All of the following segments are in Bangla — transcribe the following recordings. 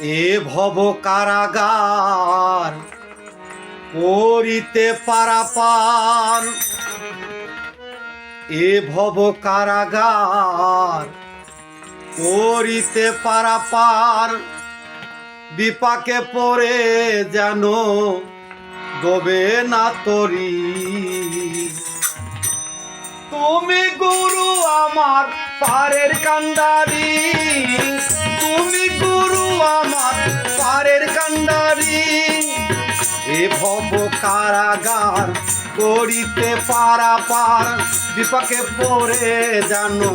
এ ভব কারাগার করিতে পারাপার। এ ভব কারাগার করিতে পারাপার। বিপাকে পড়ে যেন ডোবে না তরি। তুমি গুরু আমার পারের কান্ডারি। করিতে পারা পার বিপাকে পড়ে জানো।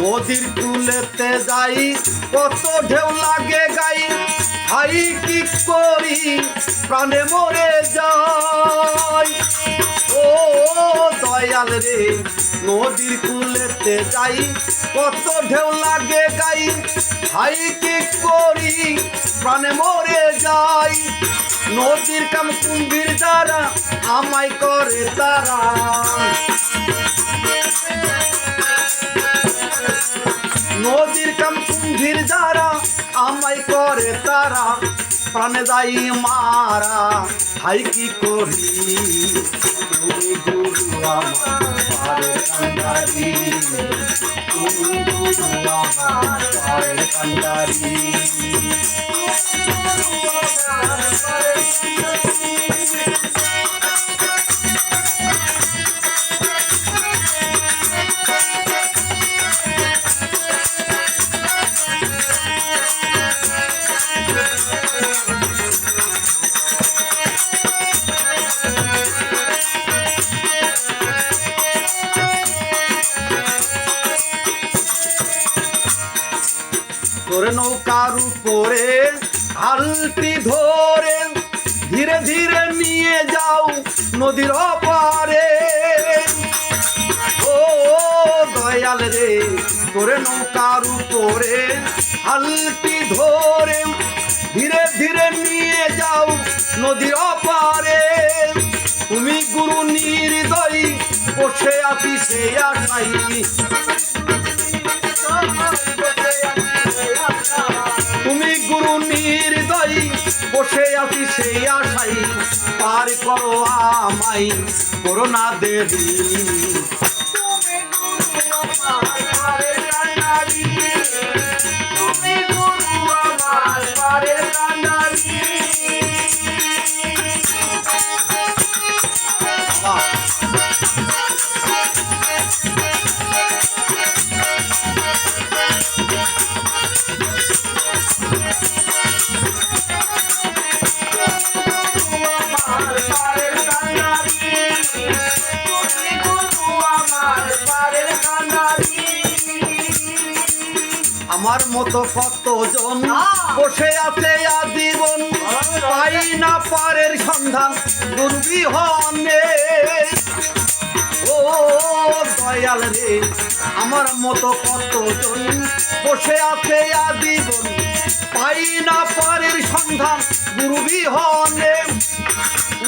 নদীর কুলেতে যাই, কত ঢেউ লাগে গাই, হাই কি করি, প্রাণে মরে যাই। ও দয়াল রে, নদীর কুলেতে যাই, কত ঢেউ লাগে গাই, হাই কি করি, প্রাণে মরে যাই। নদীর কাম কুম্ভীর দ্বারা আমায় করে তারা। তারা প্রাণে যাই মারা হাই কি করি তুমি গুরু আমার পারের কান্ডারি তুমি গুরু আমার পারের কান্ডারি তোর নৌকার উপরে হালটি ধরে ধীরে ধীরে নিয়ে যাও নদীর পারে ও দয়াল রে, তোরে নৌকার উপরে হালটি ধরে ধীরে ধীরে নিয়ে যাও নদীর পারে তুমি গুরু নির্দয়ী, বসে আছি সে আশাই আছি সেই আশাই পার করো আমাই করোনা দেবী। আমার মতো কতজন? বসে আছে আজীবন পাই না পারের সন্ধান দুর্বিহনে ও দয়াল রে আমার মতো কতজন? বসে আছে আজীবন পাই না পারের সন্ধান দুর্বিহনে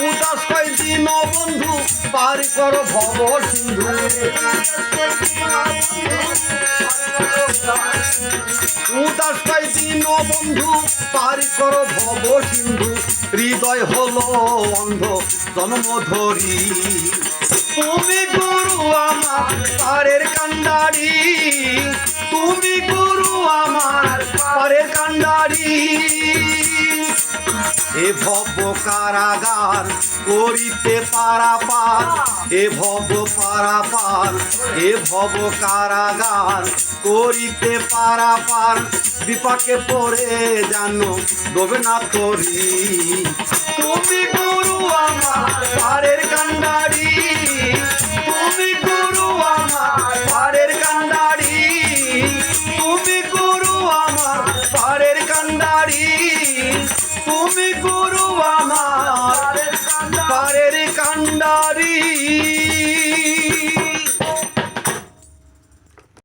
উদাস কয় দিন বন্ধু পার কর ভব সিন্ধু। উদাস দিন বন্ধু, পার কর ভব সিন্ধু, হৃদয় হলো অন্ধ, জন্ম ধরি। তুমি গুরু আমার পারের কান্ডারি তুমি গুরু আমার পারের কান্ডারি এ ভব কারাগার করিতে পারা পার এ ভব পারা পার এ ভব কারাগার করিতে পারা পার বিপাকে পড়ে জানো ডোবে না তরি তুমি গুরু আমার কান্ডারি, তুমি গুরু আমার কান্ডারি, তুমি গুরু আমার কান্ডারি, তুমি গুরু